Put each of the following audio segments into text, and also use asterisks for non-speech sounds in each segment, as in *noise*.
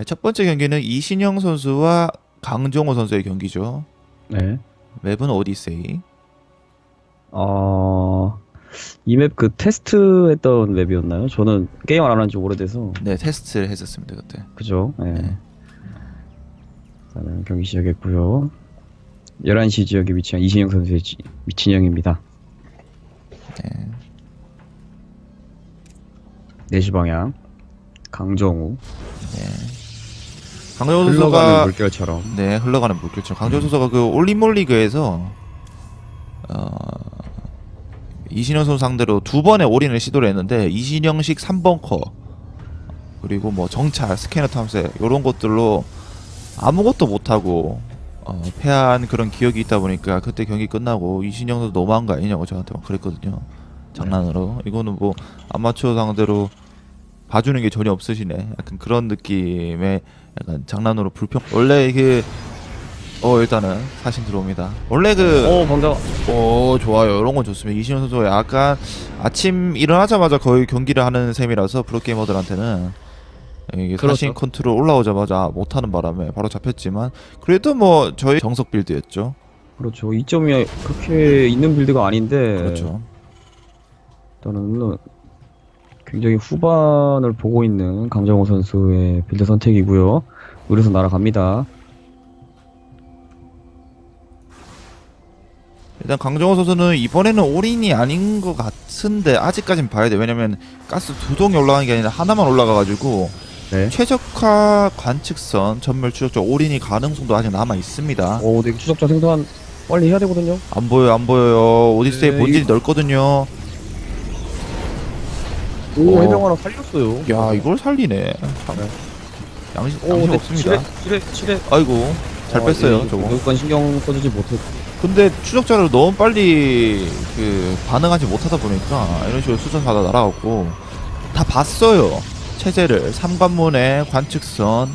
네, 첫 번째 경기는 이신영 선수와 강정호 선수의 경기죠. 네. 맵은 오디세이. 어, 이 맵 그 테스트 했던 맵이었나요? 저는 게임 안한 지 오래돼서. 네, 테스트를 했었습니다 그때. 그죠? 네. 네. 일단은 경기 시작했고요. 11시 지역에 위치한 이신영 선수의 지, 진영입니다. 네. 4시 방향. 강정우. 강정호 흘러가는 선수가 물결처럼. 네 흘러가는 물결처럼. 강정호 선수가 그 올림몰리그에서 어, 이신영 선수 상대로 두 번의 올인을 시도를 했는데 이신영식 3번 커 그리고 뭐 정찰 스캐너 탐색 이런 것들로 아무것도 못하고 어, 패한 그런 기억이 있다 보니까 그때 경기 끝나고 이신영 선수 너무한 거 아니냐고 저한테 막 그랬거든요. 장난으로. 이거는 뭐 아마추어 상대로 봐주는 게 전혀 없으시네 약간 그런 느낌의 약간 장난으로 불평 원래 이게 어 일단은 사신 들어옵니다 원래 그 어, 반가. 어 좋아요 이런 건 좋습니다 이신영 선수가 약간 아침 일어나자마자 거의 경기를 하는 셈이라서 프로 게이머들한테는 이게 그렇죠. 사신 컨트롤 올라오자마자 못하는 바람에 바로 잡혔지만 그래도 뭐 저희 정석 빌드였죠 그렇죠. 2점이 그렇게 있는 빌드가 아닌데. 그렇죠 일단은 굉장히 후반을 보고 있는 강정호 선수의 빌드 선택이고요. 의료선 날아갑니다. 일단 강정호 선수는 이번에는 올인이 아닌 것 같은데 아직까진 봐야 돼 왜냐면 가스 두 동이 올라가는 게 아니라 하나만 올라가가지고 네. 최적화 관측선 전멸 추적자 올인이 가능성도 아직 남아 있습니다. 오, 근데 추적자 생산 빨리 해야 되거든요. 안 보여 안 보여요. 오디세이 네, 본질이 이거- 넓거든요. 오, 어. 해병 하나 살렸어요. 야 이걸 살리네. 참. 네. 양심 오, 양심 근데 없습니다. 칠해, 칠해, 칠해. 아이고 잘 어, 뺐어요 예, 저거. 여기까지 신경 써주지 못했고. 근데 추적자를 너무 빨리 그 반응하지 못하다 보니까 이런 식으로 수정하다 날아갔고 다 봤어요. 체제를 삼관문의 관측선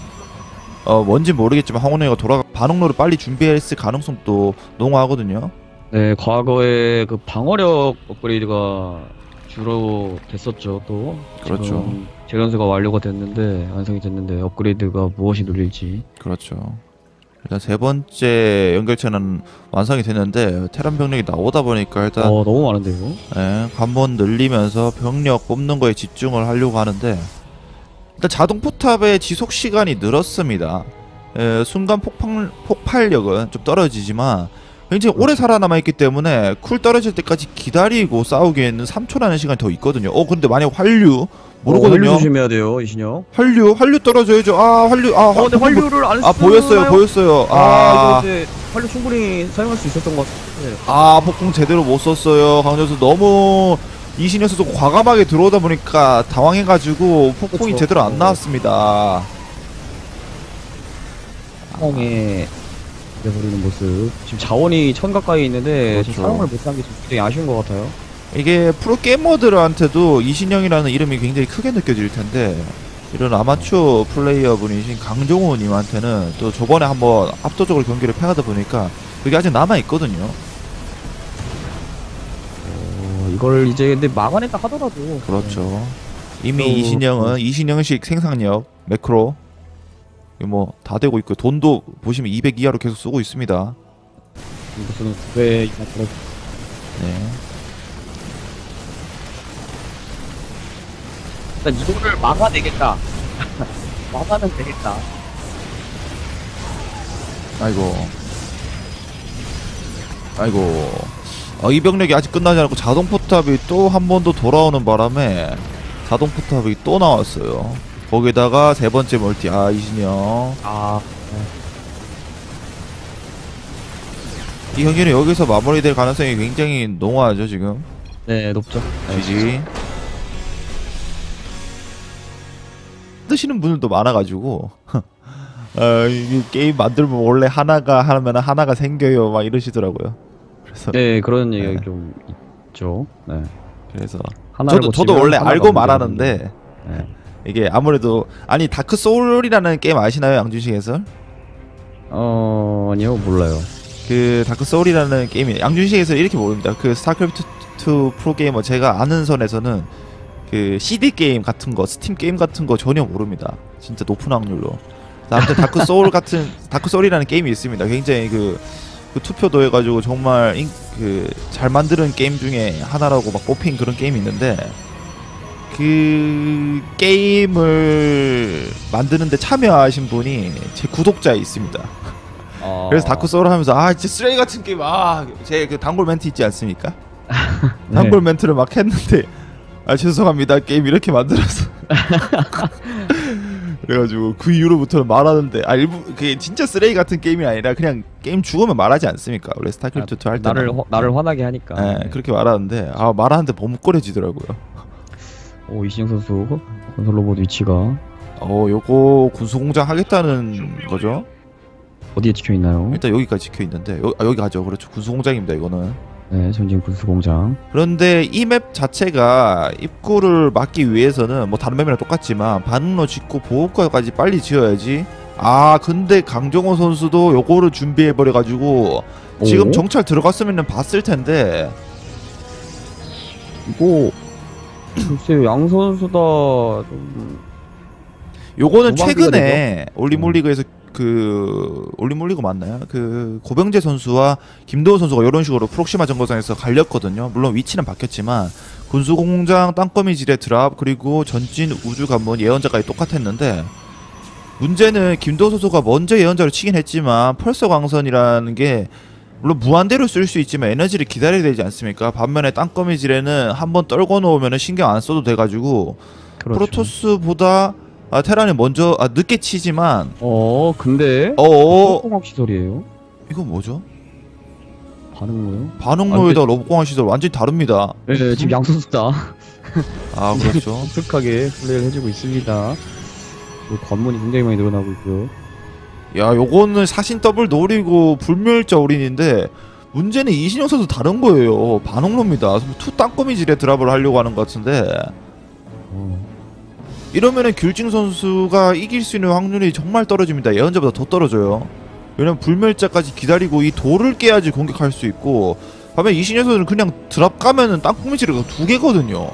어 뭔지 모르겠지만 황혼회가 돌아가 반응로를 빨리 준비했을 가능성도 농후하거든요. 네, 과거에 그 방어력 업그레이드가 주로 됐었죠, 또. 그렇죠. 재련소가 완료가 됐는데, 완성이 됐는데, 업그레이드가 무엇이 눌릴지. 그렇죠. 일단 세 번째 연결체는 완성이 됐는데 테란 병력이 나오다 보니까 일단 어, 너무 많은데요? 예, 관번 늘리면서 병력 뽑는 거에 집중을 하려고 하는데 일단 자동 포탑의 지속 시간이 늘었습니다. 예, 순간 폭발 폭발력은 좀 떨어지지만 굉장히 오래 살아남아 있기 때문에 쿨 떨어질 때까지 기다리고 싸우기에는 3초라는 시간이 더 있거든요. 어 근데 만약 환류 어, 활류 모르거든요. 조심해야 돼요, 이신영. 환류 환류 떨어져야죠. 아 환류 아, 어, 근데 환류 활류를 안아 보였어요 보였어요. 아, 아 이거 이제 활류 충분히 사용할 수 있었던 것 같은데. 아 폭풍 제대로 못 썼어요 강정수 너무 이신영 선수 과감하게 들어오다 보니까 당황해가지고 폭풍이 그쵸. 제대로 안 나왔습니다 상황에 내버리는 모습. 지금 자원이 천 가까이 있는데 지금 그렇죠. 사용을 못한 게 지금 굉장히 아쉬운 것 같아요. 이게 프로 게이머들한테도 이신영이라는 이름이 굉장히 크게 느껴질 텐데 이런 아마추어 플레이어 분이신 강정호 님한테는 또 저번에 한번 압도적으로 경기를 패하다 보니까 그게 아직 남아 있거든요 어, 이걸 이제 근데 막아낸다 하더라도. 그렇죠 이미 또- 이신영은 이신영식 생산력 매크로 뭐 다 되고 있고 돈도 보시면 200 이하로 계속 쓰고 있습니다 네, 이것은 왜 이상 그렇 네. 일단 이거를 막아내겠다. *laughs* 막아는 되겠다. 아이고. 아이고. 어, 이 병력이 아직 끝나지 않고 자동 포탑이 또 한 번 더 돌아오는 바람에 자동 포탑이 또 나왔어요. 거기다가 세 번째 멀티 아 이신영. 아, 이 경기는 여기서 마무리될 가능성이 굉장히 농후하죠 지금. 네, 높죠. 네. GG. 뜨시는 분들도 많아가지고. *laughs* 아, 이 게임 만들면 원래 하나가 하면 하나가 생겨요 막 이러시더라고요. 그래서 네, 그런 얘기가 네. 좀 있죠. 네. 그래서 하나를 저도 저도 고치면 원래 하나가 알고 말하는데 네. 이게 아무래도 아니 다크 소울이라는 게임 아시나요 양준식 해설? 어, 아니요, 몰라요. 그 다크 소울이라는 게임이 양준식 해설 이렇게 모릅니다. 그 스타크래프트 2 프로게이머 제가 아는 선에서는 그 CD 게임 같은 거 스팀 게임 같은 거 전혀 모릅니다. 진짜 높은 확률로. 아무튼 다크 소울 같은 *laughs* 다크 소울이라는 게임이 있습니다. 굉장히 그, 그 투표도 해가지고 정말 그 잘 만드는 게임 중에 하나라고 막 뽑힌 그런 게임이 있는데 그 게임을 만드는데 참여하신 분이 제 구독자에 있습니다. 어... 그래서 다크 소울 하면서 아 진짜 쓰레기 같은 게임 아제 그 단골 멘트 있지 않습니까? *laughs* 네. 단골 멘트를 막 했는데 아 죄송합니다 게임 이렇게 만들어서 *laughs* 그래가지고 그 이후로부터는 말하는데 아 일부 그게 진짜 쓰레기 같은 게임이 아니라 그냥 게임 죽으면 말하지 않습니까 원래 스타크래프트 2할 때는 나를 화, 나를 화나게 하니까. 예, 그렇게 말하는데 아 말하는데 머뭇거려지더라고요 오 이신영 선수 건설 로봇 위치가 어 요거 군수공장 하겠다는 거죠 어디에 찍혀 있나요? 일단 여기까지 지켜 있는데 여, 아, 여기 가죠 그렇죠 군수공장입니다 이거는 네, 전진 군수 공장. 그런데 이 맵 자체가 입구를 막기 위해서는 뭐 다른 맵이랑 똑같지만 반응로 짓고 보호과까지 빨리 지어야지. 아 근데 강정호 선수도 요거를 준비해 버려 가지고 지금 오? 정찰 들어갔으면 봤을 텐데 이거 글쎄요 양 선수 다 좀 요거는 최근에 올리몰리그에서 그 올리몰리그 맞나요? 그 고병재 선수와 김도호 선수가 이런 식으로 프록시마 정거장에서 갈렸거든요. 물론 위치는 바뀌었지만 군수공장 땅거미 지뢰 드랍 그리고 전진 우주 관문 예언자까지 똑같았는데 문제는 김도호 선수가 먼저 예언자로 치긴 했지만 펄서 광선이라는 게 물론 무한대로 쓸 수 있지만 에너지를 기다려야 되지 않습니까? 반면에 땅거미 지뢰는 한번 떨궈 놓으면 신경 안 써도 돼가지고 그렇죠. 프로토스보다 아, 테란이 먼저 아, 늦게 치지만 어 근데 어어 공학 시설이에요? 이거 뭐죠? 반응로요? 반응로에다 로봇공학 시설 완전히 다릅니다. 네, 지금 양 선수 다 아 *laughs* 그렇죠. 독특하게 플레이를 해주고 있습니다. 그 관문이 굉장히 많이 늘어나고 있고요. 야 요거는 사신 더블 노리고 불멸자 올인인데 문제는 이신영 선수 다른 거예요. 반응로입니다. 투 땅거미 지뢰 드랍을 하려고 하는 것 같은데 어. 이러면은 귤징 선수가 이길 수 있는 확률이 정말 떨어집니다. 예언자보다 더 떨어져요. 왜냐면 불멸자까지 기다리고 이 돌을 깨야지 공격할 수 있고 반면 이신영 선수는 그냥 드랍 가면은 지뢰가 두 개거든요.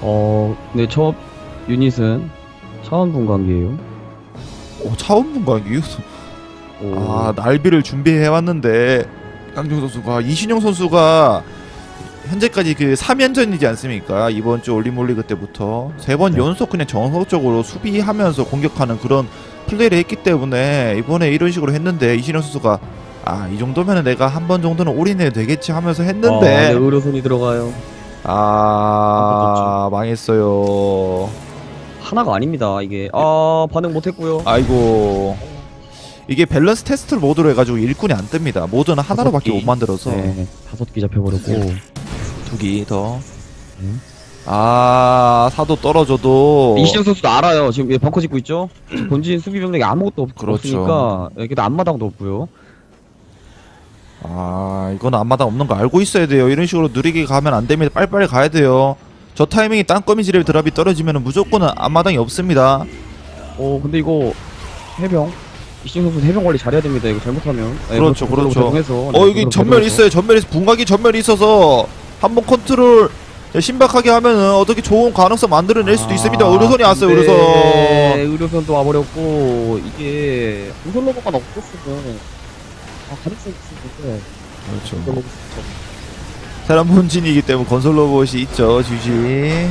어, 네, 첫 유닛은 차원분 관계예요. 오 차원분 관계 오. 아 날비를 준비해 왔는데 강정 선수가 이신영 선수가 현재까지 그 3연전이지 않습니까? 이번 주 올림올리그 때부터 세번 네. 연속 그냥 정석적으로 수비하면서 공격하는 그런 플레이를 했기 때문에 이번에 이런 식으로 했는데 이신영 선수가 아 이 정도면 내가 한 번 정도는 올인해도 되겠지 하면서 아, 네, 했는데 의료선이 들어가요. 아 망했어요. 하나가 아닙니다. 이게 아 반응 못했고요. 아이고 이게 밸런스 테스트를 모드로 해가지고 일꾼이 안 뜹니다. 모드는 하나로밖에 개. 못 만들어서 네, 다섯 개 잡혀버렸고. 두기 더. 음. 아 사도 떨어져도 이시영 선수도 알아요. 지금 얘 벙커 짓고 있죠. 본진 수비 병력이 아무것도 없, 그렇죠. 없으니까 여기도 앞마당도 없고요. 아 이건 앞마당 없는 거 알고 있어야 돼요. 이런 식으로 느리게 가면 안 됩니다. 빨리빨리 가야 돼요. 저 타이밍에 땅거미 지뢰 드랍이 떨어지면 무조건 앞마당이 없습니다. 어 근데 이거 해병 이시영 선수 해병 관리 잘해야 됩니다. 이거 잘못하면 네, 그렇죠, 그렇죠. 어 여기 전멸 있어요. 전멸이 분각이 전멸이 있어서 한번 컨트롤 신박하게 하면은 어떻게 좋은 가능성 만들어낼 수도 있습니다. 의료선이 왔어요. 의료선. 네, 의료선도 와버렸고 이게 우선 로봇만 없었으면 아 가능성이 있었는데 그렇죠. 사람 본진이기 때문에 건설 로봇이 있죠. 주지.